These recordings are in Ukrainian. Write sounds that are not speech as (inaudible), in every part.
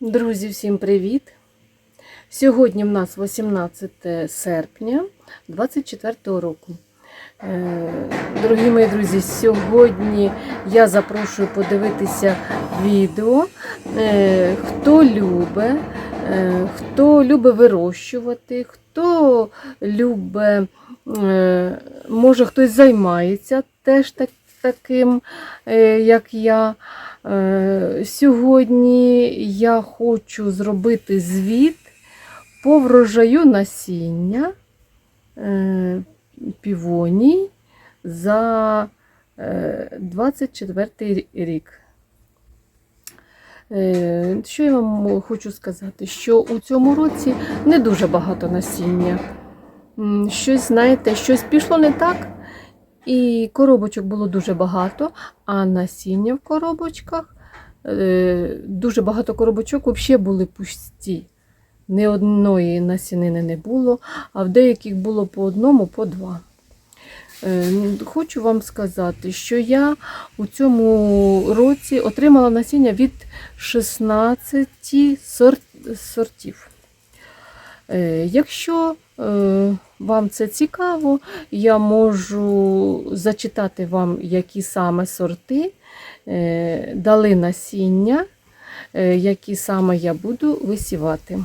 Друзі, всім привіт! Сьогодні в нас 18 серпня 24 року. Е, Дорогі мої друзі, сьогодні я запрошую подивитися відео. Е, Хто любить, е, хто любить вирощувати, хто любить, може хтось займається теж так, таким, е, як я. Е, Сьогодні я хочу зробити звіт по врожаю насіння е, півоній за е, 24 рік. Що я вам хочу сказати? Що у цьому році не дуже багато насіння. Щось, знаєте, щось пішло не так. І коробочок було дуже багато, а насіння в коробочках е, дуже багато коробочок взагалі були пусті. Ні одної насінини не було, а в деяких було по одному, по два. Е, Хочу вам сказати, що я у цьому році отримала насіння від 16 сортів. Е, Якщо вам це цікаво, я можу зачитати вам, які саме сорти е, дали насіння, е, які саме я буду висівати.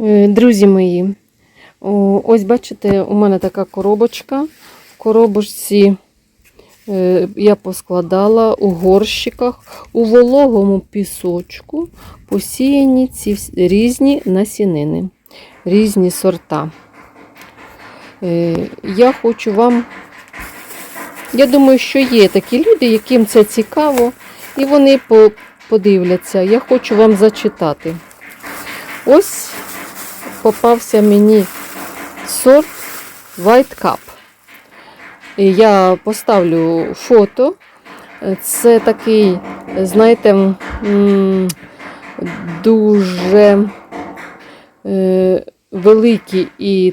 Е, Друзі мої, ось бачите, у мене така коробочка. В коробочці я поскладала у горщиках, у вологому пісочку посіяні ці різні насінини, різні сорта. Е, Я хочу вам, я думаю, що є такі люди, яким це цікаво, і вони подивляться. Я хочу вам зачитати. Ось попався мені сорт White Cup. Я поставлю фото. Це такий, знаєте, дуже великі і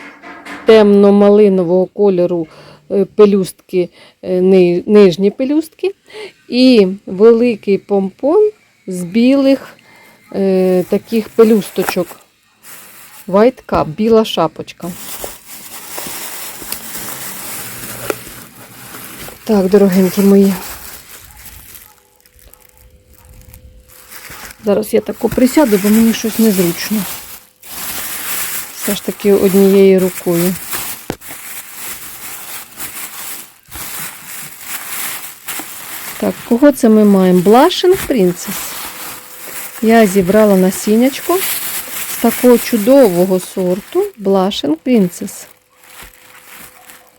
темно-малинового кольору е, пелюстки, е, нижні пелюстки, і великий помпон з білих е, таких пелюсточок. White Cup, біла шапочка. Так, дорогенькі мої. Зараз я тако присяду, бо мені щось незручно. Все ж таки однією рукою. Так, кого це ми маємо? Blushing Princess. Я зібрала насіннячко з такого чудового сорту Blushing Princess.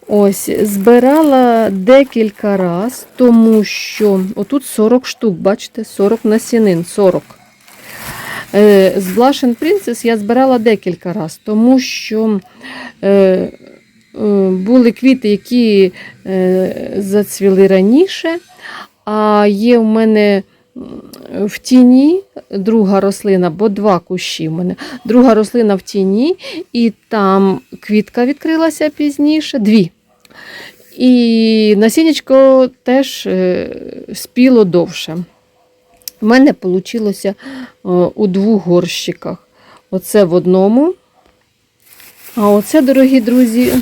Ось, збирала декілька раз, тому що отут 40 штук, бачите, 40 насінин, 40. Е, З Blushing Princess я збирала декілька раз, тому що е, е, були квіти, які зацвіли раніше, а є в мене в тіні друга рослина, бо два кущі в мене. Друга рослина в тіні, і там квітка відкрилася пізніше, дві. І насіннячко теж спіло довше. У мене вийшло у двох горщиках. Оце в одному. А оце, дорогі друзі,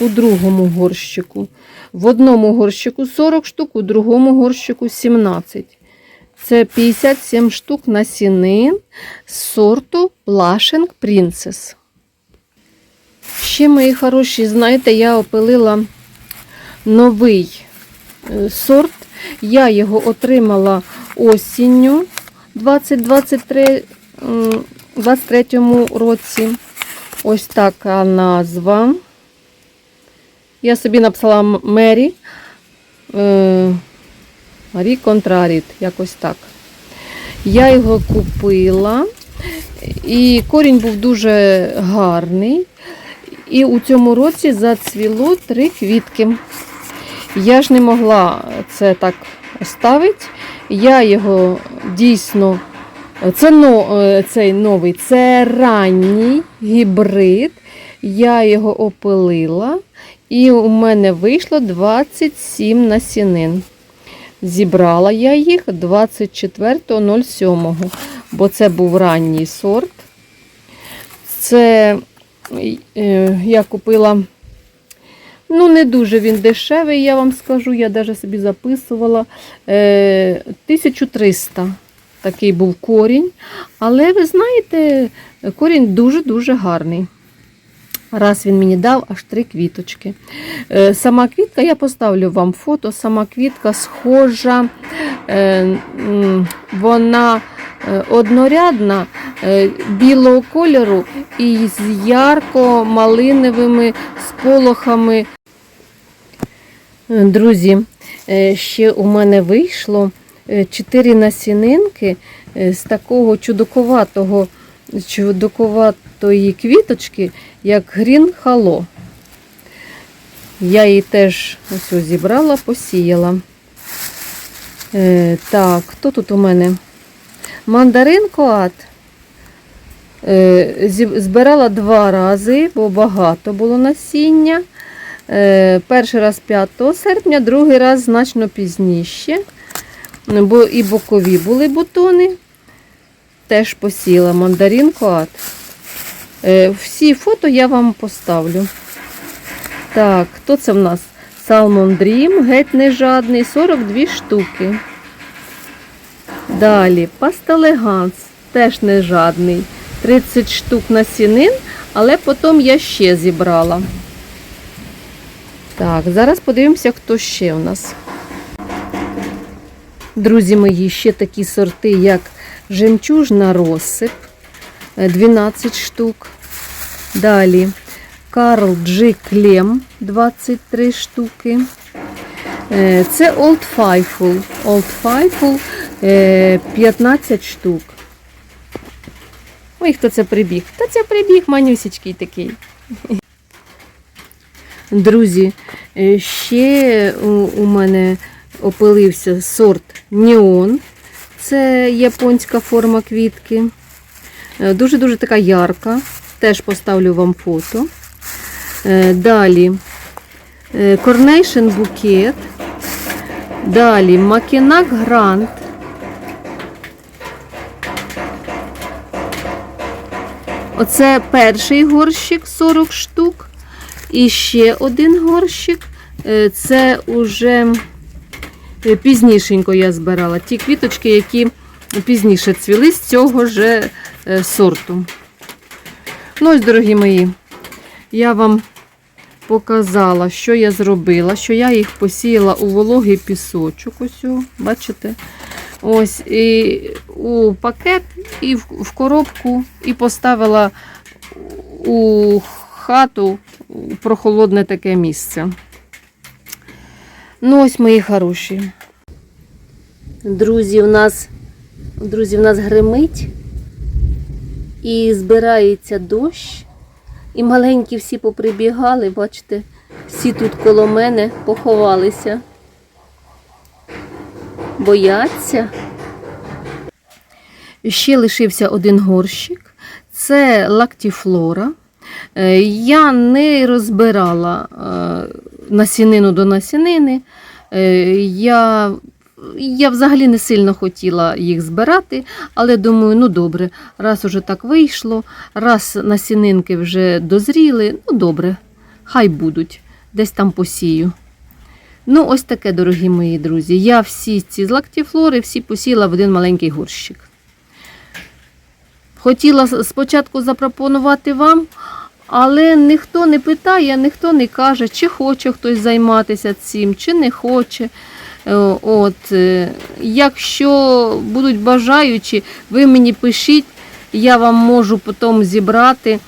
у другому горщику. В одному горщику 40 штук, у другому горщику 17. Це 57 штук насінин з сорту Blushing Princess. Ще, мої хороші, знаєте, я опилила новий е, сорт. Я його отримала осінню 2023 23 році. Ось така назва. Я собі написала Мері. Е, Марі Контраріт, якось так. Я його купила, і корінь був дуже гарний. І у цьому році зацвіло три квітки. Я ж не могла це так оставити. Я його дійсно. Це но, е, цей новий, це ранній гібрид. Я його опилила, і у мене вийшло 27 насінин. Зібрала я їх 24.07, бо це був ранній сорт. Це е, я купила, ну, не дуже він дешевий, я вам скажу, я навіть собі записувала. Е, 1300 такий був корінь. Але ви знаєте, корінь дуже-дуже гарний. Раз він мені дав аж три квіточки. Е, Сама квітка, я поставлю вам фото, сама квітка схожа, е, вона е, однорядна, е, білого кольору і з ярко-малиновими сполохами. Е, Друзі, е, ще у мене вийшло е, чотири насінинки е, з такого чудаковатого, чудаковатої квіточки, як грін хало. Я її теж ось зібрала, посіяла. Е, так, хто тут у мене? Мандарин коат. Е, збирала два рази, бо багато було насіння. Е, перший раз 5 серпня, другий раз значно пізніше. Бо і бокові були бутони. Теж посіла мандарин коат. Е, всі фото я вам поставлю. Так, хто це в нас? Salmon Dream, геть не жадний, 42 штуки. Далі, пастелеганс, теж не жадний. 30 штук насінин, але потім я ще зібрала. Так, зараз подивимося, хто ще у нас. Друзі мої, ще такі сорти, як жемчужна розсип, е, 12 штук. Далі Карл Джи Клем 23 штуки. Е, Це Old Faithful. Old Faithful е, 15 штук. Ой, хто це прибіг? Та це прибіг манюсічкий такий. Друзі, е, ще у, мене опилився сорт Неон. Це японська форма квітки. Е, Дуже-дуже така ярка. Теж поставлю вам фото. Е, Далі Coronation Bouquet. Далі Макінак Грант. Оце перший горщик 40 штук. І ще один горщик. Е, Це уже е, пізнішенько я збирала. Ті квіточки, які пізніше цвіли з цього ж е, сорту. Ну ось, дорогі мої, я вам показала, що я зробила, що я їх посіяла у вологий пісочок. Ось, о, бачите? Ось і у пакет, і в, коробку, і поставила у хату прохолодне таке місце. Ну, ось мої хороші. Друзі, в нас, друзі, в нас гримить і збирається дощ. І маленькі всі поприбігали, бачите, всі тут коло мене поховалися. Бояться. Ще лишився один горщик. Це лактіфлора. Е, Я не розбирала е, насінину до насінини. Е, Я, я взагалі не сильно хотіла їх збирати, але думаю, ну добре, раз уже так вийшло, раз насінинки вже дозріли, ну добре, хай будуть, десь там посію. Ну, ось таке, дорогі мої друзі. Я всі ці лактіфлори всі посіла в один маленький горщик. Хотіла спочатку запропонувати вам, але ніхто не питає, ніхто не каже, чи хоче хтось займатися цим, чи не хоче. Е, От, е, якщо будуть бажаючі, ви мені пишіть, я вам можу потім зібрати.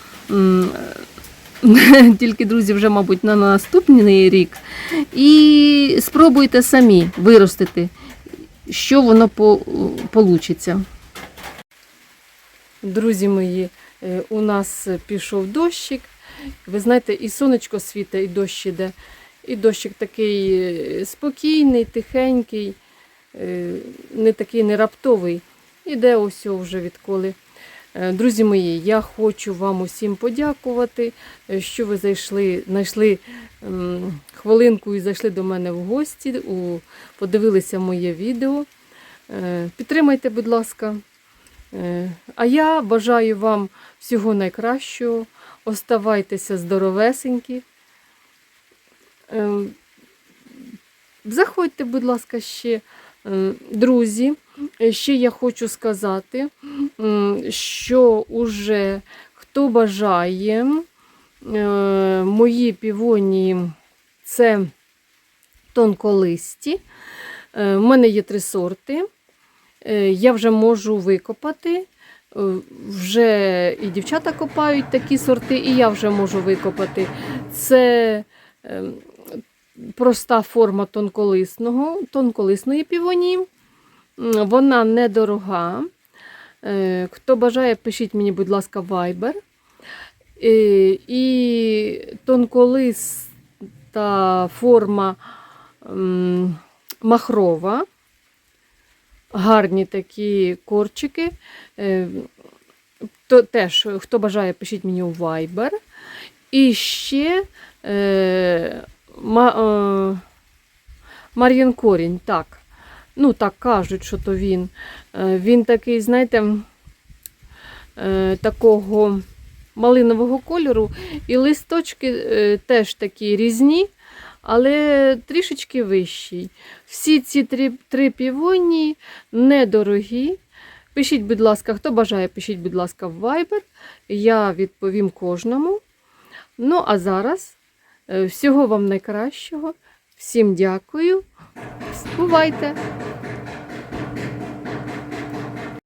(laughs) Тільки, друзі, вже, мабуть, на наступний рік. І спробуйте самі виростити, що воно получиться. Друзі мої, у нас пішов дощик. Ви знаєте, і сонечко світе, і дощ іде. І дощик такий е, спокійний, тихенький, е, не такий не раптовий. Іде ось вже відколи Е, Друзі мої, я хочу вам усім подякувати, е, що ви зайшли, знайшли хвилинку і зайшли до мене в гості, подивилися моє відео. Е, Підтримайте, будь ласка. Е, А я бажаю вам всього найкращого. Оставайтеся здоровесенькі. Е, Заходьте, будь ласка, ще. Е, Друзі, ще я хочу сказати, що уже хто бажає, мої півонії це тонколисті. У мене є три сорти. Е, Я вже можу викопати. Е, Вже і дівчата копають такі сорти, і я вже можу викопати. Це е, проста форма тонколисного, тонколисної півонії. М, Вона недорога. Хто бажає, пишіть мені, будь ласка. Е, І тонколиста форма махрова. Гарні такі корчики. Е, То теж, хто бажає, пишіть мені у Viber. І ще е, ма, е, Мар'їн Корінь, так. Ну, так кажуть, що то він. Е, Він такий, знаєте, е, такого малинового кольору. І листочки е, теж такі різні, але трішечки вищий. Всі ці три, три півонії недорогі. Пишіть, будь ласка, хто бажає, пишіть, будь ласка, в Viber. Я відповім кожному. Ну, а зараз е, всього вам найкращого. Всім дякую. Бувайте!